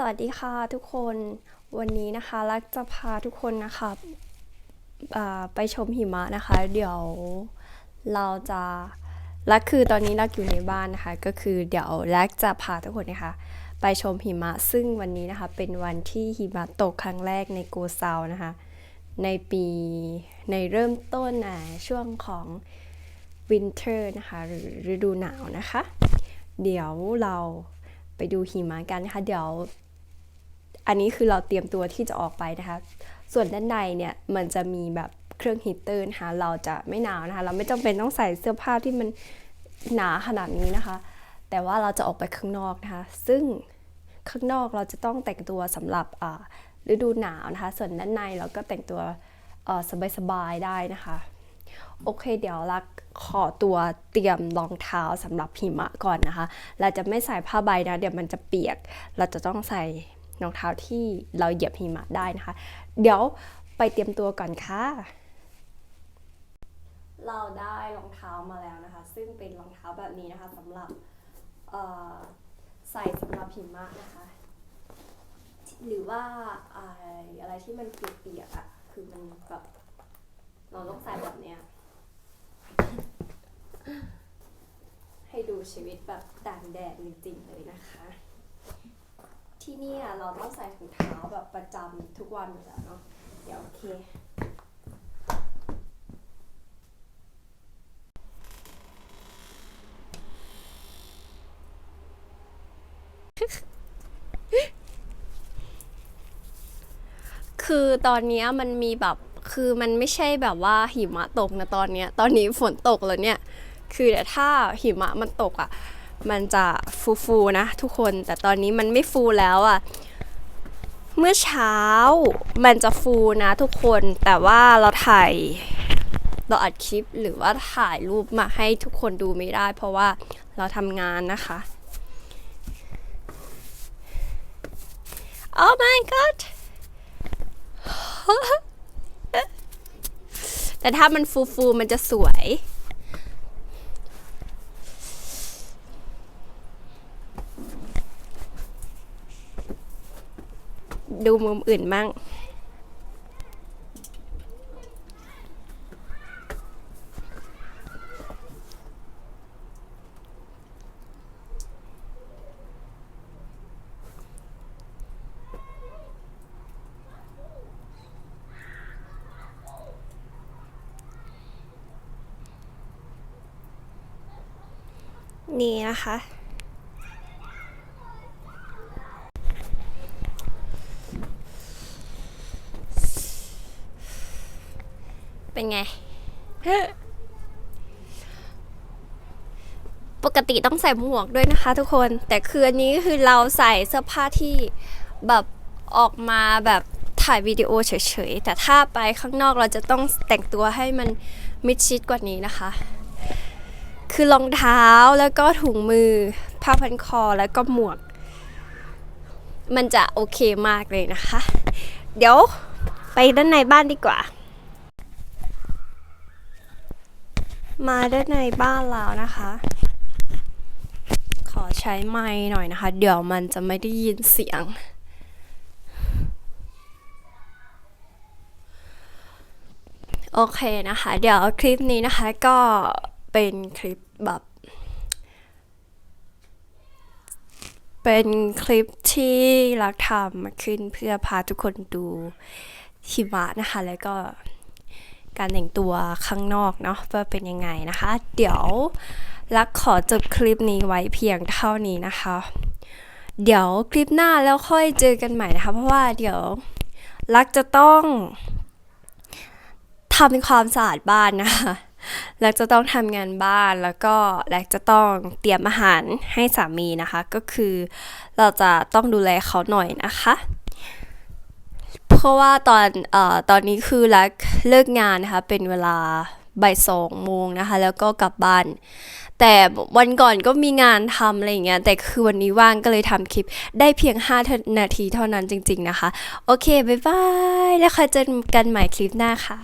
สวัสดีค่ะทุกคนวันนี้นะคะลักจะพาทุกคนนะคะไปชมหิมะนะคะ เดี๋ยวเราจะลักคือตอนนี้ลักอยู่ในบ้านนะคะ ก็คือเดี๋ยวลักจะพาทุกคนนะคะ ไปชมหิมะ ซึ่งวันนี้นะคะเป็นวันที่หิมะตกครั้งแรกในโกเซานะคะ ในปีในเริ่มต้นอะช่วงของวินเทอร์นะคะหรือฤดูหนาวนะคะ เดี๋ยวเราไปดูหิมะกันนะคะ เดี๋ยว อันนี้คือเราเตรียมตัวที่จะออกไปนะคะ ส่วนด้านในเนี่ยมันจะมีแบบเครื่องฮีตเตอร์นะคะเราจะไม่หนาวนะคะ เราไม่จำเป็นต้องใส่เสื้อผ้าที่มันหนาขนาดนี้นะคะ แต่ว่าเราจะออกไปข้างนอกนะคะ ซึ่งข้างนอกเราจะต้องแต่งตัวสำหรับฤดูหนาวนะคะ ส่วนด้านในเราก็แต่งตัวสบายๆได้นะคะ โอเค เดี๋ยวลักขอตัวเตรียมรองเท้าสำหรับหิมะก่อนนะคะ เราจะไม่ใส่ผ้าใบนะ เดี๋ยวมันจะเปียก เราจะต้องใส่ รองเท้าที่เราเหยียบหิมะได้นะคะ เดี๋ยวไปเตรียมตัวก่อนค่ะ เราได้รองเท้ามาแล้วนะคะ ซึ่งเป็นรองเท้าแบบนี้นะคะสำหรับใส่สำหรับหิมะนะคะ หรือว่าอะไรอะไรที่มันเปียกๆอะ่ะคือมันแบบเราต้องใส่แบบเนี้ยให้ดูชีวิตแบบต่างแดดจริงๆเลยนะคะ ที่นี่เราต้องใส่ถุงเท้าแบบประจำทุกวันอยู่แล้วเนาะเดี๋ยวโอเค คือตอนเนี้ยมันมีแบบคือมันไม่ใช่แบบว่าหิมะตกนะตอนเนี้ย ตอนนี้ฝนตกแล้วเนี่ย คือแต่ถ้าหิมะมันตกอะ มันจะฟูฟูๆนะทุกคนแต่ตอนนี้มันไม่ฟูแล้วอะเมื่อเช้ามันจะฟูนะทุกคนแต่ว่าเราถ่ายเราอัดคลิปหรือว่าถ่ายรูปมาให้ทุกคนดูไม่ได้ เพราะว่าเราทำงานนะคะ Oh my god แต่ถ้ามันฟูฟูๆมันจะสวย ดูมุมอื่นมั่งนี่นะคะ เป็นไง ปกติต้องใส่หมวกด้วยนะคะทุกคน แต่คืออันนี้คือเราใส่เสื้อผ้าที่แบบออกมาแบบถ่ายวิดีโอเฉยๆ แต่ถ้าไปข้างนอกเราจะต้องแต่งตัวให้มันมิดชิดกว่านี้นะคะ คือรองเท้าแล้วก็ถุงมือ ผ้าพันคอแล้วก็หมวก มันจะโอเคมากเลยนะคะ เดี๋ยวไปด้านในบ้านดีกว่า มาได้ในบ้านแล้วนะคะ ขอใช้ไม้หน่อยนะคะ เดี๋ยวมันจะไม่ได้ยินเสียง โอเคนะคะ เดี๋ยวคลิปนี้นะคะก็เป็นคลิปแบบ เป็นคลิปที่รักทำมาขึ้นเพื่อพาทุกคนดูหิมะนะคะ แล้วก็ การแต่งตัวข้างนอกเนาะว่าเป็นยังไงนะคะ เดี๋ยวรักขอจบคลิปนี้ไว้เพียงเท่านี้นะคะ เดี๋ยวคลิปหน้าแล้วค่อยเจอกันใหม่นะคะ เพราะว่าเดี๋ยวรักจะต้องทำความสะอาดบ้านนะคะล้วจะต้องทำงานบ้านแล้วก็และจะต้องเตรียมอาหารให้สามีนะคะ ก็คือเราจะต้องดูแลเขาหน่อยนะคะ เพราะว่าตอนอตอนนี้คือแลักเลิกงานนะคะเป็นเวลาบ่ายสองโมงนะคะ แล้วก็กลับบ้าน แต่วันก่อนก็มีงานทำอะไรอย่างเงี้ยแต่คือวันนี้ว่างก็เลยทำคลิปได้เพียง 5 นาทีเท่านั้นจริง ๆ นะคะ โอเค บ๊ายบาย แล้วค่อยเจอกันใหม่คลิปหน้าค่ะ